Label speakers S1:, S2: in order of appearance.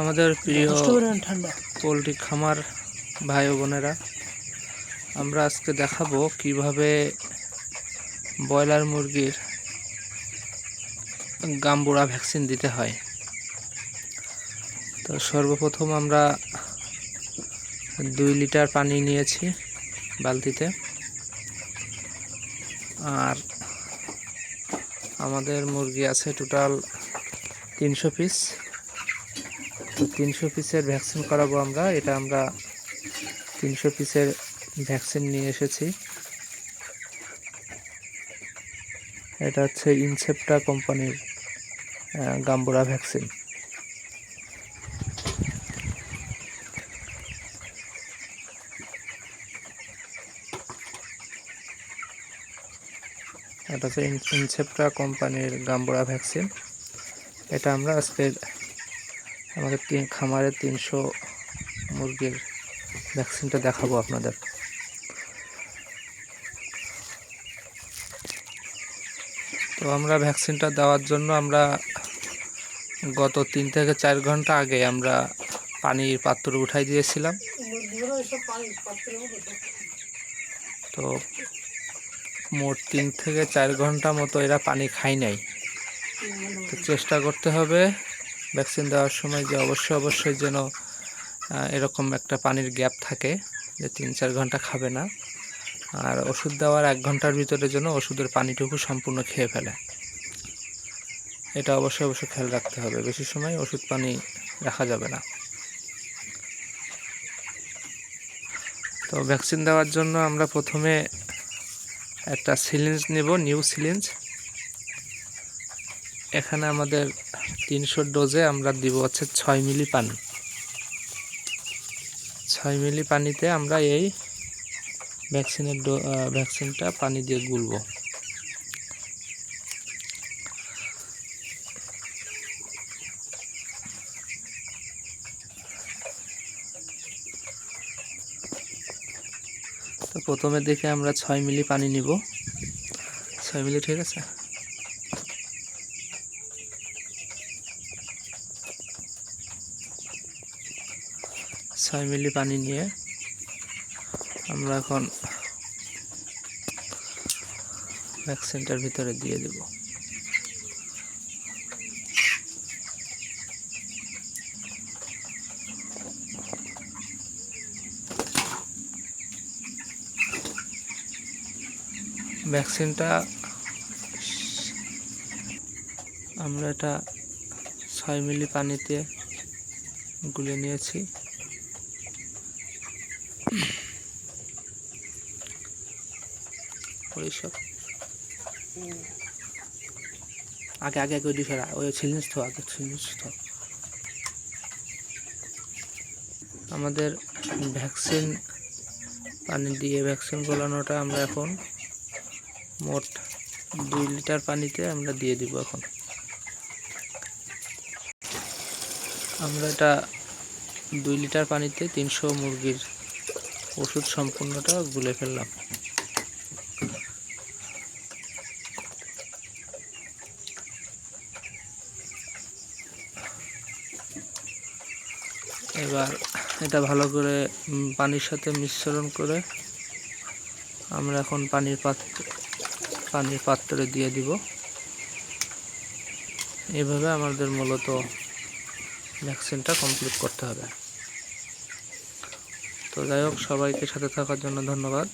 S1: আমাদের প্রিয় পোলট্রি খামার ভাই বোনেরা আমরা আজকে দেখাবো কীভাবে ব্রয়লার মুরগির গাম্বুড়া ভ্যাকসিন দিতে হয়। তো সর্বপ্রথম আমরা দুই লিটার পানি নিয়েছি বালতিতে। আর আমাদের মুরগি আছে টোটাল তিনশো পিস। তো তিনশো পিসের ভ্যাকসিন করাবো আমরা। এটা আমরা তিনশো পিসের ভ্যাকসিন নিয়ে এসেছি। এটা হচ্ছে ইনসেপ্টা কোম্পানির গাম্বুরা ভ্যাকসিন। এটা হচ্ছে ইনসেপ্টা কোম্পানির গাম্বুরা ভ্যাকসিন। এটা আমরা আজকে আমাদের তিন খামারে তিনশো মুরগির ভ্যাকসিনটা দেখাবো আপনাদের। তো আমরা ভ্যাকসিনটা দেওয়ার জন্য আমরা গত তিন থেকে চার ঘণ্টা আগে আমরা পানির পাত্র উঠাই দিয়েছিলাম। তো মোট তিন থেকে চার ঘণ্টা মতো এরা পানি খায় নাই। তো চেষ্টা করতে হবে ভ্যাকসিন দেওয়ার সময় যে অবশ্যই অবশ্যই যেন এরকম একটা পানির গ্যাপ থাকে যে তিন চার ঘণ্টা খাবে না। আর ওষুধ দেওয়ার এক ঘণ্টার ভিতরে যেন ওষুধের পানিটুকু সম্পূর্ণ খেয়ে ফেলে। এটা অবশ্যই অবশ্যই খেয়াল রাখতে হবে। বেশি সময় ওষুধ পানি রাখা যাবে না। তো ভ্যাকসিন দেওয়ার জন্য আমরা প্রথমে একটা সিলিঞ্জ নেব নিউ সিলিঞ্জ। এখানে আমাদের তিনশো ডোজে আমরা দিব হচ্ছে ছয় মিলি পানি। ছয় মিলি পানিতে আমরা এই ভ্যাকসিনের ডো ভ্যাকসিনটা পানি দিয়ে গুলবো। তো প্রথমে দেখে আমরা ছয় মিলি পানি নিব। ছয় মিলি, ঠিক আছে? ছয় মিলি পানি নিয়ে আমরা এখন ভ্যাকসিনটার ভিতরে দিয়ে দেব। ভ্যাকসিনটা আমরা এটা ছয় মিলি পানিতে গুলে নিয়েছি। আগে আগে আগে ওই দিকে ওই সিলিন্স তো আগে সিলিন্স তো আমাদের ভ্যাকসিন, পানি দিয়ে ভ্যাকসিন গোলানোটা আমরা এখন মোট দুই লিটার পানিতে আমরা দিয়ে দিব এখন। আমরা এটা দুই লিটার পানিতে তিনশো মুরগির ওষুধ সম্পূর্ণটা গুলে ফেললাম। এবার এটা ভালো করে পানির সাথে মিশ্রণ করে আমরা এখন পানির পাত্র পানির পাত্রে দিয়ে দিব। এভাবে আমাদের মূলত ভ্যাকসিনটা কমপ্লিট করতে হবে। তো যাই হোক সবাইকে সাথে থাকার জন্য ধন্যবাদ।